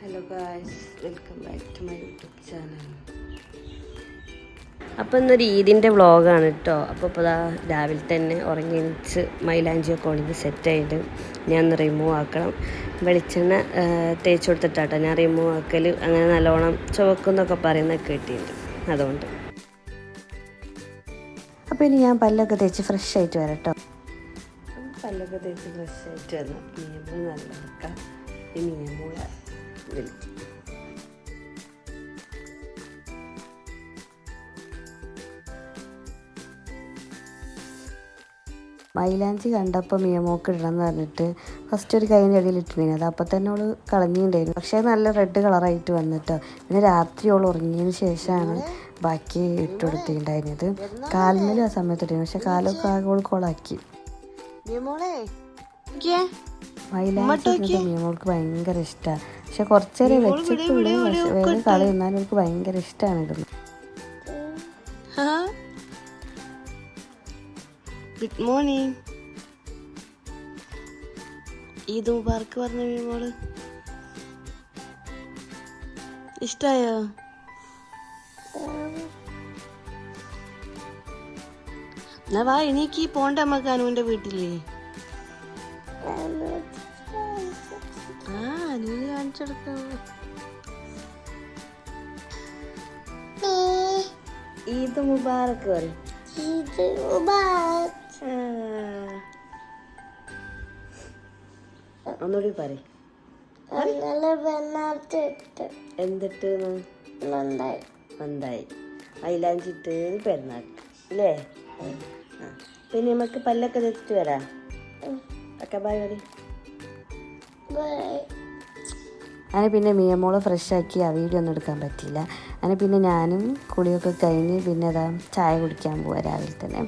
Hello guys welcome back to my YouTube channel അപ്പോൾ ഇന്നൊരു ഈദിന്റെ വ്ളോഗാണ് കേട്ടോ അപ്പോൾ ഇപ്പോൾ രാവിലെ തന്നെ ഉറങ്ങിച്ച് മൈലാഞ്ചി മൈലാഞ്ചിയൊക്കെ ഉണങ്ങി സെറ്റായിട്ട് ഞാൻ ഒന്ന് റിമൂവ് ആക്കണം. വെളിച്ചെണ്ണ തേച്ച് കൊടുത്തിട്ടാട്ടോ. ഞാൻ റിമൂവ് ആക്കൽ അങ്ങനെ നല്ലോണം ചുവക്കുന്നൊക്കെ പറയുന്ന കേട്ടിട്ടുണ്ട്. അതുകൊണ്ട്. അപ്പോൾ ഇനി ഞാൻ പല്ലൊക്കെ തേച്ച് ഫ്രഷ് ആയിട്ട് വരട്ടോ. പല്ലൊക്കെ തേച്ച് ഫ്രഷ് ആയിട്ട് വന്നു നല്ല ഇനി ഈ മീമൂളെ വിളിക്കും മൈലാഞ്ചി കണ്ടപ്പോൾ മിയമോക്ക് ഇടണം എന്ന് പറഞ്ഞിട്ട് ഫസ്റ്റ് ഒരു കൈന്റെ ഇടയിൽ ഇട്ടിരുന്നു. അത് അപ്പം തന്നെ അവൾ കളഞ്ഞിട്ടുണ്ടായിരുന്നു. പക്ഷേ നല്ല റെഡ് കളറായിട്ട് വന്നിട്ടോ. പിന്നെ രാത്രി അവൾ ഉറങ്ങിയതിന് ശേഷമാണ് ബാക്കി ഇട്ടുകൊടുത്തിട്ടുണ്ടായിരുന്നത് കാലിനും ആ സമയത്ത് ഇട്ടിരുന്നു. പക്ഷെ കാലൊക്കെ ആകെ അവൾ കോളാക്കി. മൈലാഞ്ചി മിയമോൾക്ക് ഭയങ്കര ഇഷ്ടമാണ് പക്ഷെ കുറച്ചേരം വെച്ചിട്ടുണ്ട് വേറെ കളി എന്നാലും എനിക്ക് ഭയങ്കര ഇഷ്ടമാണ് ഇടുന്നത് ഗുഡ് മോർണിംഗ് ഈദ് മുബാർക്ക് പറഞ്ഞ മോൾ ഇഷ്ടായോ? എന്നാ വാ എനിക്ക് പോണ്ട നമുക്ക് അനുവിന്റെ വീട്ടിൽ. ആ അനുവിന് കാണിച്ചെടുക്കാം ഈദ് മുബാറക്ക് പറയും. ഒന്നുകൂടി പറയും. എന്തിട്ട് പെരുന്നാക്ക്. അല്ലേ ആ. പിന്നെ നമുക്ക് പല്ലൊക്കെ തെച്ചിട്ട് വരാം. ഒക്കെ ബൈ പറയും അങ്ങനെ പിന്നെ മിയമോൾ ഫ്രഷ് ആക്കി ആ വീഡിയോ ഒന്നും എടുക്കാൻ പറ്റിയില്ല. അങ്ങനെ പിന്നെ ഞാനും കുളിയൊക്കെ കഴിഞ്ഞ് പിന്നെ അതാ ചായ കുടിക്കാൻ പോവാ രാവിലെ തന്നെ.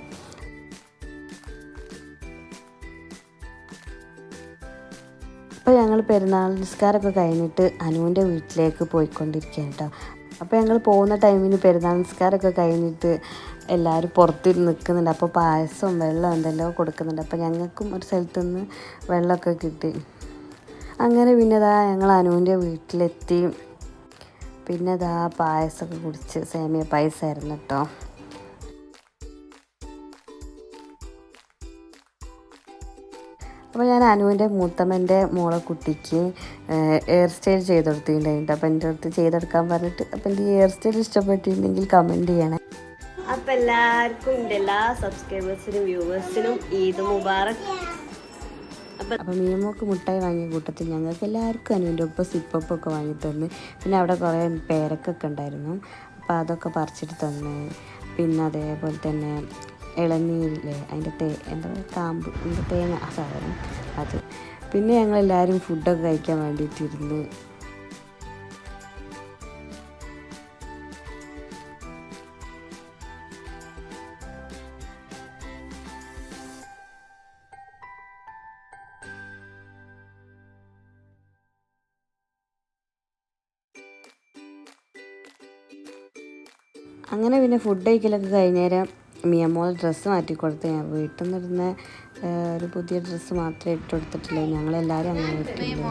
അപ്പോൾ ഞങ്ങൾ പെരുന്നാൾ നിസ്കാരമൊക്കെ കഴിഞ്ഞിട്ട് അനുവിന്റെ വീട്ടിലേക്ക് പോയിക്കൊണ്ടിരിക്കുകയാണ് കേട്ടോ. അപ്പോൾ ഞങ്ങൾ പോകുന്ന ടൈമിന് പെരുന്നാൾ നിസ്കാരമൊക്കെ കഴിഞ്ഞിട്ട് എല്ലാവരും പുറത്തിരുന്ന് നിൽക്കുന്നുണ്ട് അപ്പോൾ പായസവും വെള്ളം എന്തെല്ലാം കൊടുക്കുന്നുണ്ട്. അപ്പോൾ ഞങ്ങൾക്കും ഒരു സ്ഥലത്തു നിന്ന് വെള്ളമൊക്കെ കിട്ടി. അങ്ങനെ പിന്നെ ദാ ഞങ്ങൾ അനുവിന്റെ വീട്ടിലെത്തി. പിന്നെ ദാ പായസമൊക്കെ കുടിച്ച് സേമിയ പായസമായിരുന്നു കേട്ടോ. അപ്പോൾ ഞാൻ അനുവിന്റെ മൂത്തമ്മന്റെ മോളെ കുട്ടിക്ക് ഹെയർ സ്റ്റൈൽ ചെയ്ത് കൊടുത്തിട്ടുണ്ടായിട്ട് അപ്പോൾ എന്റെ അടുത്ത് ചെയ്തെടുക്കാൻ പറഞ്ഞിട്ട് അപ്പോൾ എന്റെ ഹെയർ സ്റ്റൈൽ ഇഷ്ടപ്പെട്ടിട്ടുണ്ടെങ്കിൽ കമന്റ് ചെയ്യണേ. അപ്പം എല്ലാവർക്കും എന്റെ എല്ലാ സബ്സ്ക്രൈബേഴ്സിനും വ്യൂവേഴ്സിനും ഈദ് മുബാറക്. അപ്പം അപ്പം മീമോക്ക് മുട്ടായി വാങ്ങിയ കൂട്ടത്തിൽ ഞങ്ങൾക്ക് എല്ലാവർക്കും അനുവിന്റെ ഒപ്പം സിപ്പൊക്കെ വാങ്ങി തന്നു. പിന്നെ അവിടെ കുറേ പേരക്കൊക്കെ ഉണ്ടായിരുന്നു. അപ്പോൾ അതൊക്കെ പറിച്ചിട്ട് തന്നു. പിന്നെ അതേപോലെ തന്നെ ഇളനീരില്ലേ? അതിന്റെ തേ എന്താ പറയുക കാമ്പ് അതിന്റെ തേങ്ങ ആ സാധനം. അത്. പിന്നെ ഞങ്ങളെല്ലാവരും ഫുഡൊക്കെ കഴിക്കാൻ വേണ്ടിയിട്ടിരുന്ന്. അങ്ങനെ പിന്നെ ഫുഡ് കഴിക്കലൊക്കെ കഴിഞ്ഞേരം മിയമോൾ ഡ്രസ്സ് മാറ്റി കൊടുത്ത് ഞാൻ വീട്ടിൽ നിന്നിരുന്ന ഒരു പുതിയ ഡ്രസ്സ് മാത്രമേ ഇട്ട് കൊടുത്തിട്ടില്ല ഞങ്ങളെല്ലാവരും അങ്ങനെ ഇട്ടിട്ടുണ്ടായിരുന്നു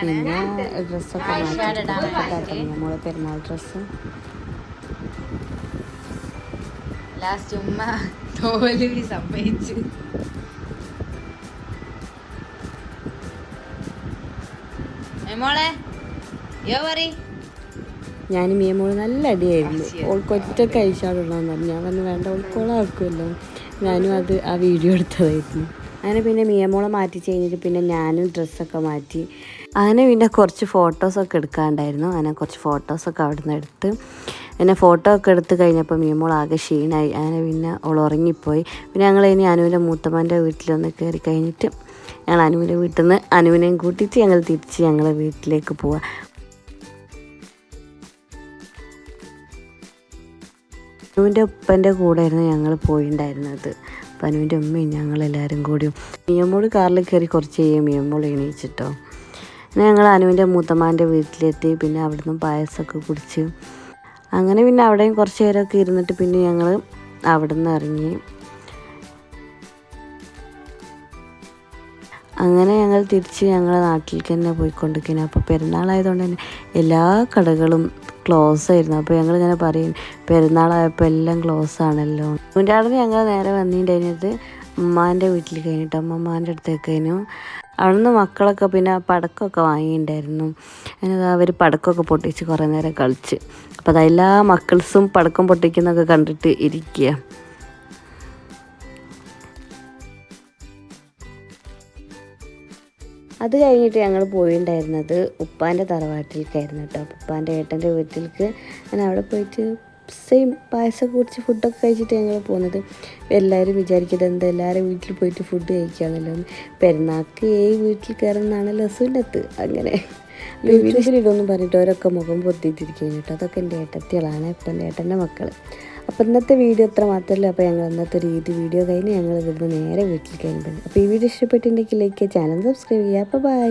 പിന്നെ ഡ്രസ്സൊക്കെ മാറ്റി മിയമോളെ പെരുന്നാൾ ഡ്രസ്സ്. ലാസ്റ്റ് ഉമ്മ തോൽവി സമ്മതിച്ചു. മോളെ യോ പറ ഞാൻ മിയമോൾ നല്ല അടിയായിരുന്നു. ഓൾക്ക് ഒറ്റ കഴിച്ചാടുള്ളതെന്ന് പറഞ്ഞു ഞാൻ പറഞ്ഞു വേണ്ട ഓൾക്കോളാക്കുമല്ലോ ഞാനും അത് ആ വീഡിയോ എടുത്തതായിരുന്നു. അങ്ങനെ പിന്നെ മിയമോളെ മാറ്റി കഴിഞ്ഞിട്ട് പിന്നെ ഞാനും ഡ്രസ്സൊക്കെ മാറ്റി. അങ്ങനെ പിന്നെ കുറച്ച് ഫോട്ടോസൊക്കെ എടുക്കാണ്ടായിരുന്നു. അങ്ങനെ കുറച്ച് ഫോട്ടോസൊക്കെ അവിടെ നിന്ന് എടുത്ത്. പിന്നെ ഫോട്ടോ ഒക്കെ എടുത്ത് കഴിഞ്ഞപ്പോൾ മിയമോൾ ആകെ ക്ഷീണായി. അങ്ങനെ പിന്നെ അവൾ ഉറങ്ങിപ്പോയി. പിന്നെ ഞങ്ങൾ ഇനി അനുവിന്റെ മൂത്തമ്മന്റെ വീട്ടിലൊന്ന് കയറി കഴിഞ്ഞിട്ട് ഞങ്ങൾ അനുവിന്റെ വീട്ടിൽ നിന്ന് അനുവിനെയും കൂട്ടിയിട്ട് ഞങ്ങൾ തിരിച്ച് ഞങ്ങളെ വീട്ടിലേക്ക് പോവാം. അനുവിന്റെ ഉപ്പന്റെ കൂടെയായിരുന്നു ഞങ്ങൾ പോയിണ്ടായിരുന്നത്. പനുവിന്റെ ഉമ്മയും ഞങ്ങളെല്ലാവരും കൂടി മിയമ്മോട് കാറിൽ കയറി കുറച്ച് കഴിയും മിയമ്മോൾ എണീച്ചിട്ടോ. പിന്നെ ഞങ്ങൾ അനുവിന്റെ മൂത്തമ്മാന്റെ വീട്ടിലെത്തി പിന്നെ അവിടുന്ന് പായസമൊക്കെ കുടിച്ച്. അങ്ങനെ പിന്നെ അവിടെയും കുറച്ച് നേരമൊക്കെ ഇരുന്നിട്ട് പിന്നെ ഞങ്ങൾ അവിടുന്ന് ഇറങ്ങി അങ്ങനെ ഞങ്ങൾ തിരിച്ച് ഞങ്ങളെ നാട്ടിലേക്ക് തന്നെ പോയിക്കൊണ്ടിരിക്കുന്നത് അപ്പോൾ പെരുന്നാളായതുകൊണ്ട് തന്നെ എല്ലാ കടകളും ക്ലോസ് ആയിരുന്നു. അപ്പോൾ ഞങ്ങളിങ്ങനെ പറയും പെരുന്നാളായപ്പോൾ എല്ലാം ക്ലോസ് ആണല്ലോ. മുൻപാടിന് ഞങ്ങൾ നേരെ വന്നിട്ടുണ്ടായിരുന്നത് ഉമ്മാന്റെ വീട്ടിൽ കഴിഞ്ഞിട്ട് അമ്മമ്മാന്റെ അടുത്തേക്ക് കഴിഞ്ഞു. അവിടുന്ന് മക്കളൊക്കെ പിന്നെ പടക്കമൊക്കെ വാങ്ങിയിട്ടുണ്ടായിരുന്നു. അങ്ങനെ അവർ പടക്കമൊക്കെ പൊട്ടിച്ച് കുറേ നേരം കളിച്ച്. അപ്പോൾ അതെല്ലാ മക്കൾസും പടക്കം പൊട്ടിക്കുന്നൊക്കെ കണ്ടിട്ട് ഇരിക്കുക. അത് കഴിഞ്ഞിട്ട് ഞങ്ങൾ പോയിണ്ടായിരുന്നത് ഉപ്പാന്റെ തറവാട്ടിലേക്കായിരുന്നു കേട്ടോ. ഉപ്പാന്റെ ഏട്ടന്റെ വീട്ടിലേക്ക് ഞാൻ അവിടെ പോയിട്ട് സെയിം പായസം കുടിച്ച് ഫുഡൊക്കെ കഴിച്ചിട്ട് ഞങ്ങൾ പോകുന്നത് എല്ലാവരും വിചാരിക്കുന്നത് എന്താ എല്ലാവരും വീട്ടിൽ പോയിട്ട് ഫുഡ് കഴിക്കുകയാണല്ലോ പെരുന്നാൾക്ക് ഏ വീട്ടിൽ കയറുന്നതാണല്ലോ സുന്നത്ത് അങ്ങനെ. വീട്ടിലിടൊന്നും പറഞ്ഞിട്ട് അവരൊക്കെ മുഖം പൊത്തിയിട്ടിരിക്കുന്നു കേട്ടോ. അതൊക്കെ എന്റെ ഏട്ടത്തികളാണ് ഇപ്പം എന്റെ ഏട്ടന്റെ മക്കൾ അപ്പോൾ ഇന്നത്തെ വീഡിയോ അത്ര മാത്രമല്ല? അപ്പോൾ ഞങ്ങൾ ഇന്നത്തെ ഒരു രീതി വീഡിയോ കഴിഞ്ഞ് ഞങ്ങൾ ഇവിടുന്ന് നേരെ വീട്ടിൽ കഴിഞ്ഞു അപ്പോൾ ഈ വീഡിയോ ഇഷ്ടപ്പെട്ടിട്ടുണ്ടെങ്കിൽ ലൈക്ക് ചാനൽ സബ്സ്ക്രൈബ് ചെയ്യുക. അപ്പോൾ ബൈ